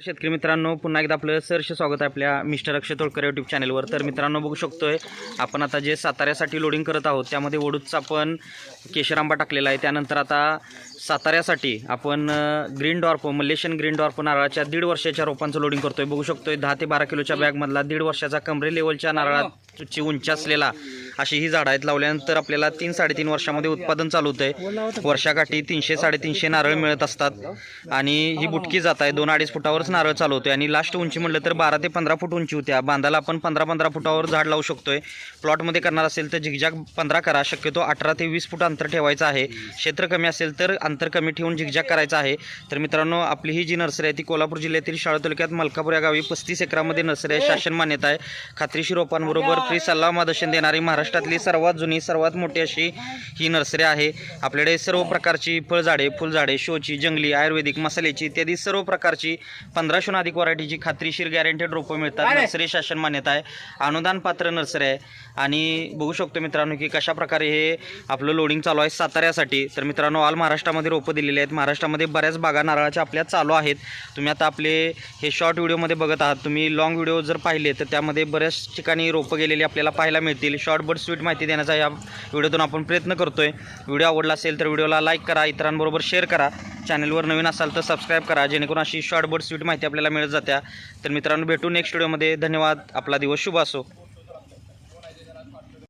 शेतकरी मित्रांनो पुन्हा एकदा आपलं सरसे स्वागत आहे आपल्या मिस्टर अक्षय तोळकर यूट्यूब चॅनलवर तर मित्रांनो बघू शकतोय आपण आता जे साताऱ्यासाठी लोडिंग करत आहोत त्यामध्ये वडूदचा आपण केशर आंबा टाकलेला आहे. त्यानंतर आता साताऱ्यासाठी आपण green dwarf Malaysian green dwarf नारळाच्या दीड वर्षाच्या रोपांचं लोडिंग करतोय. बघू शकतोय दहा ते बारा किलोच्या बॅगमधला दीड वर्षाचा कमरे लेवलच्या नारळाची उंची असलेला अशी ही झाडं आहेत. लावल्यानंतर आपल्याला तीन साडेतीन वर्षामध्ये उत्पादन चालू आहे वर्षाकाठी तीनशे साडेतीनशे नारळ मिळत असतात. आणि ही बुटकी जात आहे. दोन अडीच फुटावरच नारळ चालू होते आणि लास्ट उंची म्हटलं तर बारा ते पंधरा फूट उंची होत्या. बांधाला आपण पंधरा पंधरा फुटावर झाड लावू शकतोय. प्लॉटमध्ये करणार असेल तर झिकझॅक पंधरा करा. शक्यतो अठरा ते वीस फूट अंतर ठेवायचं आहे. क्षेत्र कमी असेल तर अंतर कमी ठेवून झिकझॅक करायचं आहे. तर मित्रांनो आपली ही जी नर्सरी आहे ती कोल्हापूर जिल्ह्यातील शाळा तालुक्यात मलकापूर या गावी पस्तीस एकरामध्ये नर्सरी आहे. शासन मान्यता आहे. खात्रीशी रोपांबरोबर फ्री सल्ला मार्गदर्शन देणारी महाराष्ट्रातली सर्वात जुनी सर्वात मोठी अशी ही नर्सरी आहे. आपल्याकडे सर्व प्रकारची फळझाडे फुलझाडे शोची जंगली आयुर्वेदिक मसाल्याची इत्यादी सर्व प्रकारची पंधराशून अधिक व्हरायटीची खात्रीशीर गॅरंटेड रोपं मिळतात. नर्सरी शासन मान्यता आहे. अनुदान पात्र नर्सरी आहे. आणि बघू शकतो मित्रांनो की कशा प्रकारे हे आपलं लोडिंग चालू आहे साताऱ्यासाठी. तर मित्रांनो ऑल महाराष्ट्रामध्ये रोपं दिलेली आहेत. महाराष्ट्रामध्ये बऱ्याच बागा नारळाच्या आपल्या चालू आहेत. तुम्ही आता आपले हे शॉर्ट व्हिडिओमध्ये बघत आहात. तुम्ही लॉंग व्हिडिओ जर पाहिले तर त्यामध्ये बऱ्याच ठिकाणी रोपं गेलेली आपल्याला पाहायला मिळतील. शॉर्ट बट स्वीट माहिती देण्याचा या व्हिडिओतून आपण प्रयत्न करतोय. व्हिडिओ आवडला असेल तर व्हिडिओला लाईक करा इतरांबरोबर शेअर करा. चॅनलवर नवीन असाल तर सबस्क्राईब करा जेणेकरून अशी शॉर्टबर्ड स्वीट माहिती आपल्याला मिळत जात्या. तर मित्रांनो भेटू नेक्स्ट व्हिडिओमध्ये धन्यवाद. आपला दिवस शुभ असो.